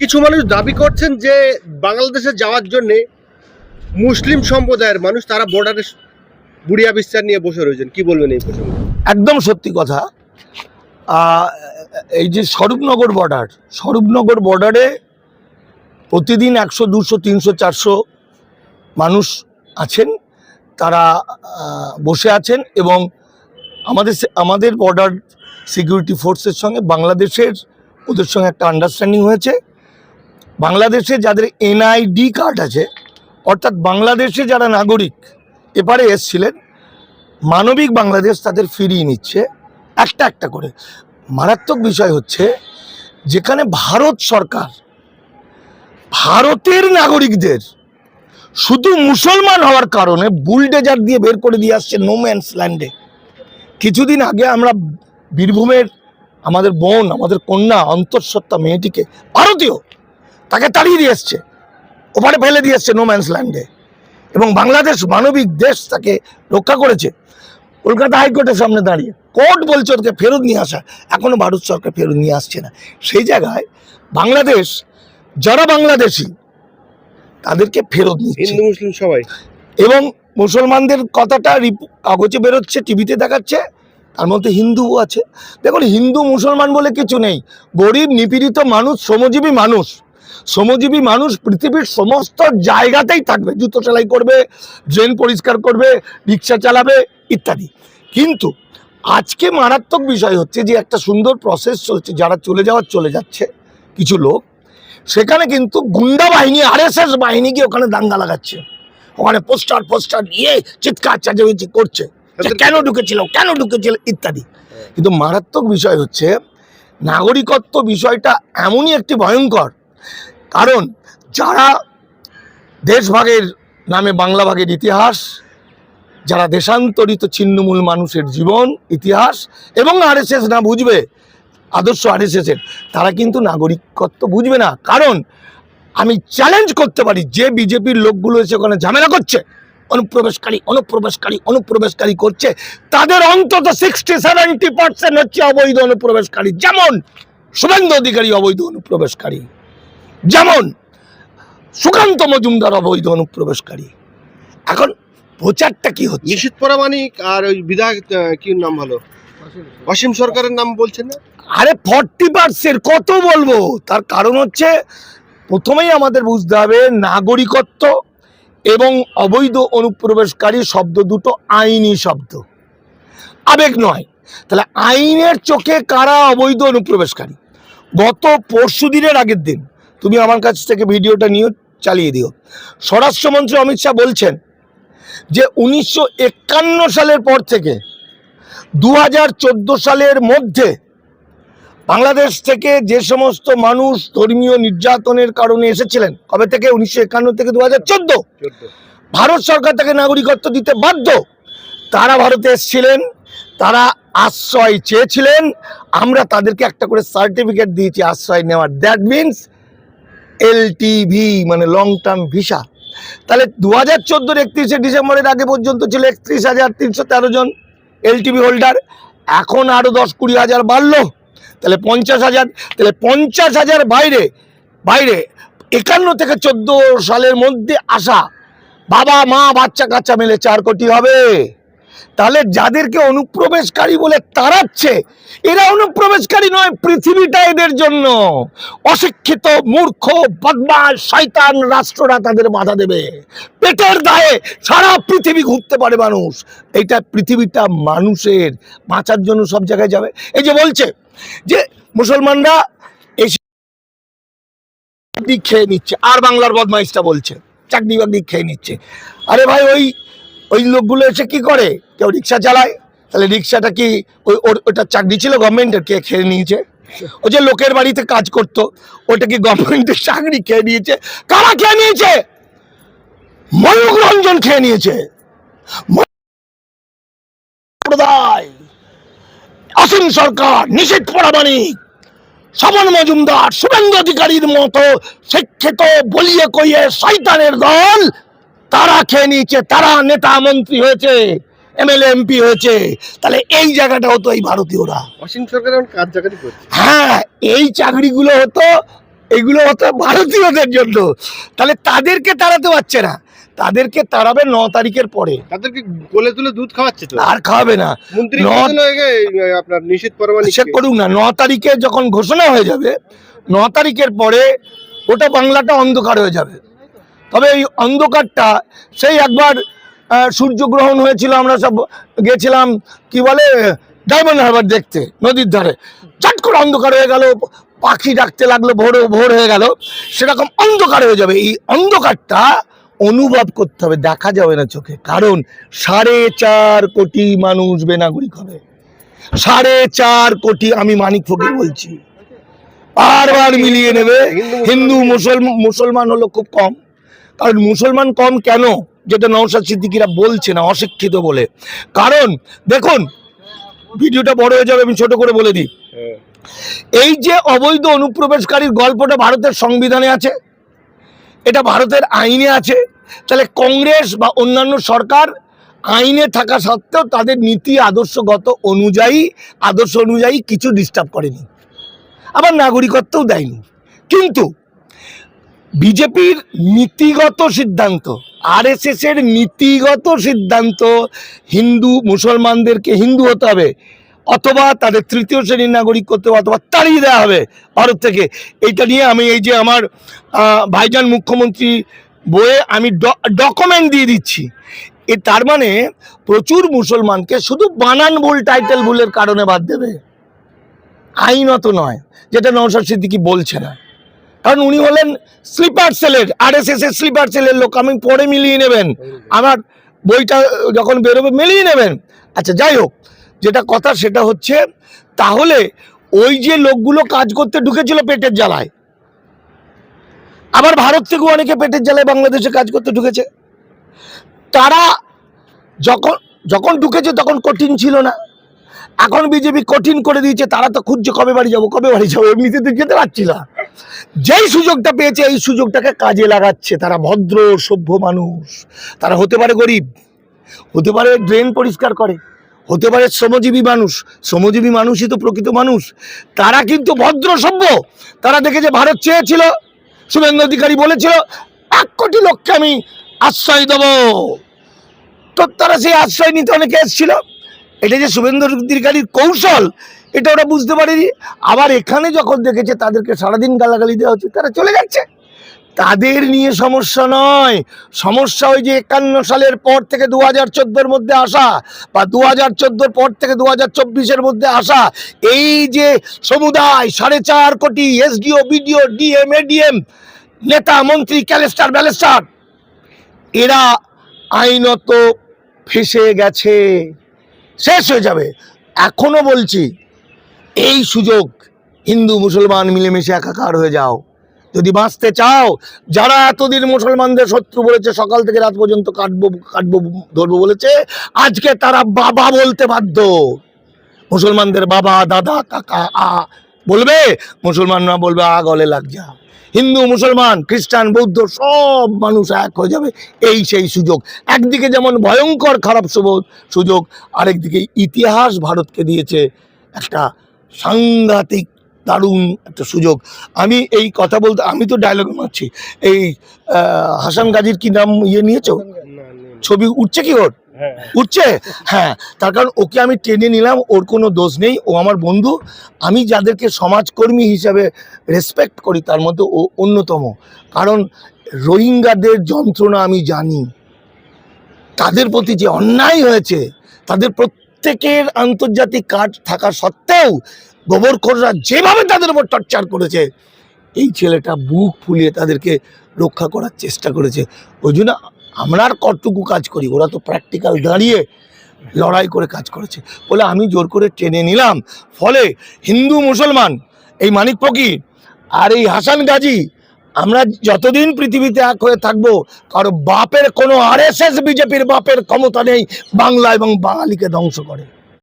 কিছু মানুষ দাবি করছেন যে বাংলাদেশে যাওয়ার জন্য মুসলিম সম্প্রদায়ের মানুষ তারা বর্ডারে বুড়িয়া বিস্তার নিয়ে বসে রয়েছেন। কি বলবেন এই প্রসঙ্গে? একদম সত্যি কথা। এই যে স্বরূপনগর বর্ডার স্বরূপনগর বর্ডারে প্রতিদিন একশো, দুশো, তিনশো, চারশো মানুষ আছেন। তারা বসে আছেন এবং আমাদের আমাদের বর্ডার সিকিউরিটি ফোর্সের সঙ্গে বাংলাদেশের ওদের সঙ্গে একটা আন্ডারস্ট্যান্ডিং হয়েছে। বাংলাদেশে যাদের এনআইডি কার্ড আছে, অর্থাৎ বাংলাদেশে যারা নাগরিক, এপারে এসছিলেন, মানবিক বাংলাদেশ তাদের ফিরিয়ে নিচ্ছে, একটা একটা করে। মারাত্মক বিষয় হচ্ছে, যেখানে ভারত সরকার, ভারতের নাগরিকদের শুধু মুসলমান হওয়ার কারণে বুলডেজার দিয়ে বের করে দিয়ে আসছে নোম্যান্স ল্যান্ডে কিছুদিন আগে আমরা বীরভূমের আমাদের বোন, আমাদের কন্যা, অন্তঃসত্ত্বা মেয়েটিকে, ভারতীয় তাকে তাড়িয়ে দিয়ে এসছে। ওপারে ফেলে দিয়ে এসছে নোম্যান্স ল্যান্ডে এবং বাংলাদেশ মানবিক দেশ তাকে রক্ষা করেছে। কলকাতা হাইকোর্টের সামনে দাঁড়িয়ে কোর্ট বলছে ওকে ফেরত নিয়ে আসা। এখনও ভারত সরকার ফেরত নিয়ে আসছে না। সেই জায়গায় বাংলাদেশ যারা বাংলাদেশি তাদেরকে ফেরত নিচ্ছে। হিন্দু মুসলিম সবাই। এবং মুসলমানদের কথাটা রিপো- কাগজে বেরোচ্ছে টিভিতে দেখাচ্ছে তার মধ্যে হিন্দুও আছে। দেখুন হিন্দু মুসলমান বলে কিছু নেই। গরিব নিপীড়িত মানুষ শ্রমজীবী মানুষ। শ্রমজীবী মানুষ পৃথিবীর সমস্ত জায়গাতেই থাকবে জুতো সেলাই করবে ড্রেন পরিষ্কার করবে রিক্সা চালাবে ইত্যাদি। কিন্তু আজকে মারাত্মক বিষয় হচ্ছে যে একটা সুন্দর প্রসেস চলছে যারা চলে যাওয়ার চলে যাচ্ছে কিছু লোক সেখানে কিন্তু গুন্ডা বাহিনী আরএসএস বাহিনী গিয়ে ওখানে দাঙ্গা লাগাচ্ছে। ওখানে পোস্টার পোস্টার নিয়ে চিৎকার চাচামেচি করছে কেন ঢুকেছিল কেন ঢুকেছিল ইত্যাদি। কিন্তু মারাত্মক বিষয় হচ্ছে নাগরিকত্ব বিষয়টা এমনই একটি ভয়ঙ্কর কারণ যারা দেশভাগের নামে বাংলা ভাগের ইতিহাস, যারা দেশান্তরিত ছিন্নমূল মানুষের জীবন, ইতিহাস এবং আরএসএস না বুঝবে, আদর্শ আরএসএসের তারা কিন্তু নাগরিকত্ব বুঝবে না। কারণ আমি চ্যালেঞ্জ করতে পারি, যে বিজেপির লোকগুলো এসে ওখানে ঝামেলা করছে, অনুপ্রবেশকারী অনুপ্রবেশকারী অনুপ্রবেশকারী করছে, তাদের অন্তত সিক্সটি সেভেন্টি পার্সেন্ট হচ্ছে অবৈধ অনুপ্রবেশকারী। যেমন শুভেন্দু অধিকারী অবৈধ অনুপ্রবেশকারী। যেমন সুকান্ত মজুমদার অবৈধ অনুপ্রবেশকারী। এখন প্রচারটা কি হচ্ছে? নিশীত পরামানিক আর ওই বিধায়ক কি নাম ভালো অসীম সরকারের নাম বলছেন না? আরে ফর্টি পার্সেন্ট কত বলব? তার কারণ হচ্ছে প্রথমেই আমাদের বুঝতে হবে নাগরিকত্ব এবং অবৈধ অনুপ্রবেশকারী শব্দ দুটো আইনি শব্দ। আবেগ নয়। তাহলে আইনের চোখে কারা অবৈধ অনুপ্রবেশকারী? গত পরশু দিনের আগের দিন তুমি আমার কাছ থেকে ভিডিওটা নিয়ে চালিয়ে দিও। স্বরাষ্ট্রমন্ত্রী অমিত শাহ বলছেন যে উনিশশো একান্ন সালের পর থেকে দু হাজার চোদ্দ সালের মধ্যে বাংলাদেশ থেকে যে সমস্ত মানুষ ধর্মীয় নির্যাতনের কারণে এসেছিলেন কবে থেকে? উনিশশো একান্ন থেকে দু হাজার চোদ্দ। চোদ্দ। ভারত সরকার তাকে নাগরিকত্ব দিতে বাধ্য। তারা ভারতে এসেছিলেন তারা আশ্রয় চেয়েছিলেন আমরা তাদেরকে একটা করে সার্টিফিকেট দিয়েছি আশ্রয় নেওয়ার। দ্যাট মিনস এলটিভি মানে লং টার্ম ভিসা তাহলে দু হাজার চোদ্দোর একত্রিশে ডিসেম্বরের আগে পর্যন্ত ছিল একত্রিশ হাজার তিনশো তেরো জন এলটিভি হোল্ডার এখন আরও দশ কুড়ি হাজার বাড়লো। তাহলে পঞ্চাশ হাজার, তাহলে পঞ্চাশ হাজার বাইরে বাইরে, একান্ন থেকে চোদ্দ সালের মধ্যে আসা বাবা মা বাচ্চা কাচ্চা মিলে চার কোটি হবে। তাহলে যাদেরকে অনুপ্রবেশকারী বলে তাড়াচ্ছে, এরা অনুপ্রবেশকারী নয়, পৃথিবীটা এদের জন্য। অশিক্ষিত, মূর্খ বদমাস শয়তান রাষ্ট্ররা তাদের বাধা দেবে। পেটের দায়ে সারা পৃথিবী ঘুরতে পারে মানুষ। এইটা পৃথিবীটা মানুষের, বাঁচার জন্য সব জায়গায় যাবে। এই যে বলছে যে মুসলমানরা খেয়ে নিচ্ছে, আর বাংলার বদমাইশটা বলছে, চাকরি বাকরি খেয়ে নিচ্ছে। আরে ভাই, ওই ওই লোকগুলো এসে কি করে? কেউ রিক্সা চালায়? তাহলে রিক্সাটা কি ওই ওটা চাকরি ছিল গভর্নমেন্টের কে খেয়ে নিয়েছে? ও যে লোকের বাড়িতে কাজ করতো, ওটা কি গভর্নমেন্টের চাকরি খেয়ে নিয়েছে? কারা খেয়ে নিয়েছে? ময়ূক রঞ্জন খেয়ে নিয়েছে। সম্প্রদায়। অসীম সরকার নিষেধ পরামানিক। সমন মজুমদার, শুভেন্দু অধিকারীর মতো শিক্ষিত, বলিয়ে কইয়ে শয়তানের দল তারা খেয়ে নিয়েছে তারা নেতা মন্ত্রী হয়েছে এমএলএ এমপি হয়েছে। তাহলে এই জায়গাটা হতো এই ভারতীয়রা। অসীম সরকার এখন কাজ চাকরি করছে? হ্যাঁ এই চাকরিগুলো হতো এগুলো হতো ভারতীয়দের জন্য। তাহলে তাদেরকে তাড়াতে পারছে না। তাদেরকে তাড়াবে ন তারিখের পরে। তাদেরকে কোলে তুলে দুধ খাওয়াচ্ছে তো? আর খাওয়াবে না। মন্ত্রী আপনার নিষেধ পরমাণিক সে করুক না ন তারিখে যখন ঘোষণা হয়ে যাবে ন তারিখের পরে ওটা বাংলাটা অন্ধকার হয়ে যাবে। তবে এই অন্ধকারটা, সেই একবার সূর্যগ্রহণ হয়েছিল, আমরা সব গেছিলাম, কি বলে, ডায়মন্ড হারবার দেখতে, নদীর ধারে। চট করে অন্ধকার হয়ে গেল, পাখি ডাকতে লাগল, ভোর ভোর হয়ে গেল, সেরকম অন্ধকার হয়ে যাবে। এই অন্ধকারটা অনুভব করতে হবে, দেখা যাবে না চোখে, কারণ সাড়ে চার কোটি মানুষ বেনাগরিক হবে। সাড়ে চার কোটি, আমি মানিক ফকির বলছি। বারবার মিলিয়ে নেবে, হিন্দু মুসলমান হলো খুব কম। কারণ মুসলমান কম কেন? যেটা নওশাদ সিদ্দিকিরা বলছে না, অশিক্ষিত বলে। কারণ, দেখুন, ভিডিওটা বড় হয়ে যাবে, আমি ছোট করে বলে দিই। এই যে অবৈধ অনুপ্রবেশকারীর গল্পটা ভারতের সংবিধানে আছে, এটা ভারতের আইনে আছে, তাহলে কংগ্রেস বা অন্যান্য সরকার আইনে থাকা সত্ত্বেও তাদের নীতি আদর্শগত অনুযায়ী, আদর্শ অনুযায়ী কিছু ডিস্টার্ব করেনি। আবার নাগরিকত্বও দেয়নি। কিন্তু বিজেপির নীতিগত সিদ্ধান্ত আরএসএস এর নীতিগত সিদ্ধান্ত, হিন্দু মুসলমানদেরকে হিন্দু হতে হবে, অথবা তাদের তৃতীয় শ্রেণির নাগরিক করতে হবে, অথবা তাড়িয়ে দেওয়া হবে ভারত থেকে। এইটা নিয়ে আমি এই যে আমার ভাইজান মুখ্যমন্ত্রী বইয়ে আমি ডকুমেন্ট দিয়ে দিচ্ছি। এ তার মানে প্রচুর মুসলমানকে শুধু বানান ভুল টাইটেল ভুলের কারণে বাদ দেবে। আইনত নয়, যেটা নওশাদ সিদ্দিকি বলছে না। কারণ উনি হলেন স্লিপার সেলের আর এস এস এর স্লিপার সেলের লোক। আমি পরে মিলিয়ে নেবেন। আমার বইটা যখন বেরোবে, মিলিয়ে নেবেন। আচ্ছা যাই হোক, যেটা কথা সেটা হচ্ছে, তাহলে ওই যে লোকগুলো কাজ করতে ঢুকেছিল পেটের জ্বালায়, আবার ভারত থেকে অনেকে পেটের জ্বালায় বাংলাদেশে কাজ করতে ঢুকেছে। তারা যখন যখন ঢুকেছে তখন কঠিন ছিল না। এখন বিজেপি কঠিন করে দিয়েছে, তারা তো খুঁজছে কবে বাড়ি যাব, কবে বাড়ি যাব, এমনিতে তো যেতে পারছি না। যেই সুযোগটা পেয়েছে, এই সুযোগটাকে কাজে লাগাচ্ছে, তারা ভদ্র, সভ্য মানুষ। তারা হতে পারে গরিব, হতে পারে ড্রেন পরিষ্কার করে, হতে পারে শ্রমজীবী মানুষ, শ্রমজীবী মানুষই তো প্রকৃত মানুষ। তারা কিন্তু ভদ্র, সভ্য। তারা দেখেছে ভারত চেয়েছিল, শুভেন্দু অধিকারী বলেছিল, এক কোটি লোককে আমি আশ্রয় দেবো। তো তারা সেই আশ্রয় নিতে অনেকে এসেছিল। এটা যে শুভেন্দু অধিকারীর কৌশল, এটা ওরা বুঝতে পারেনি। আবার এখানে যখন দেখেছে তাদেরকে সারাদিন গালাগালি দেওয়া হচ্ছে, তারা চলে যাচ্ছে। তাদের নিয়ে সমস্যা নয়। সমস্যা ওই যে একান্ন সালের পর থেকে দু হাজার মধ্যে আসা বা দু হাজার পর থেকে দু হাজার মধ্যে আসা। এই যে সমুদায়, সাড়ে চার কোটি এসডিও, বিডিও, ডিএম, এডিএম, নেতা, মন্ত্রী, ক্যালেস্টার, ব্যালেস্টার, এরা আইনত ফেসে গেছে। শেষ হয়ে যাবে। এখনও বলছি, এই সুযোগ হিন্দু মুসলমান মিলেমিশে একাকার হয়ে যাও। যদি বাঁচতে চাও, যারা এতদিন মুসলমানদের শত্রু বলেছে, সকাল থেকে রাত পর্যন্ত কাটবো কাটবো, ধরবো বলেছে, আজকে তারা বাবা বলতে বাধ্য। মুসলমানদের বাবা, দাদা, কাকা, আ, বলবে? মুসলমানরা বলবে, আ, গলে লাগ যা। হিন্দু, মুসলমান, খ্রিস্টান, বৌদ্ধ সব মানুষ এক হয়ে যাবে। এই সেই সুযোগ। একদিকে যেমন ভয়ঙ্কর খারাপ সুযোগ, আরেকদিকে ইতিহাস ভারতকে দিয়েছে একটা সাংঘাতিক দারুণ একটা সুযোগ। আমি এই কথা বলতে আমি তো ডায়লগ মারছি। এই হাসান গাজীর কি নাম ইয়ে নিয়েছো। ছবি উঠছে কি ওর? হ্যাঁ। উঠছে? হ্যাঁ তার কারণ ওকে আমি টেনে নিলাম ওর কোনো দোষ নেই ও আমার বন্ধু। আমি যাদেরকে সমাজকর্মী হিসাবে রেসপেক্ট করি তার মধ্যে ও অন্যতম। কারণ রোহিঙ্গাদের যন্ত্রণা আমি জানি। তাদের প্রতি যে অন্যায় হয়েছে তাদের প্রত্যেকের আন্তর্জাতিক কার্ড থাকা সত্ত্বেও গোবরখোররা যেভাবে তাদের উপর টর্চার করেছে এই ছেলেটা বুক ফুলিয়ে তাদেরকে রক্ষা করার চেষ্টা করেছে। ওই জন্য আমরা আর কতটুকু কাজ করি? ওরা তো প্র্যাকটিক্যাল দাঁড়িয়ে লড়াই করে কাজ করেছে। বলে আমি জোর করে টেনে নিলাম। ফলে হিন্দু, মুসলমান, এই মানিক ফকির আর এই হাসান গাজী, আমরা যতদিন পৃথিবীতে এক হয়ে থাকব, কারও বাপের কোনো আর এস এস বিজেপির বাপের ক্ষমতা নেই, বাংলা এবং বাঙালিকে ধ্বংস করে।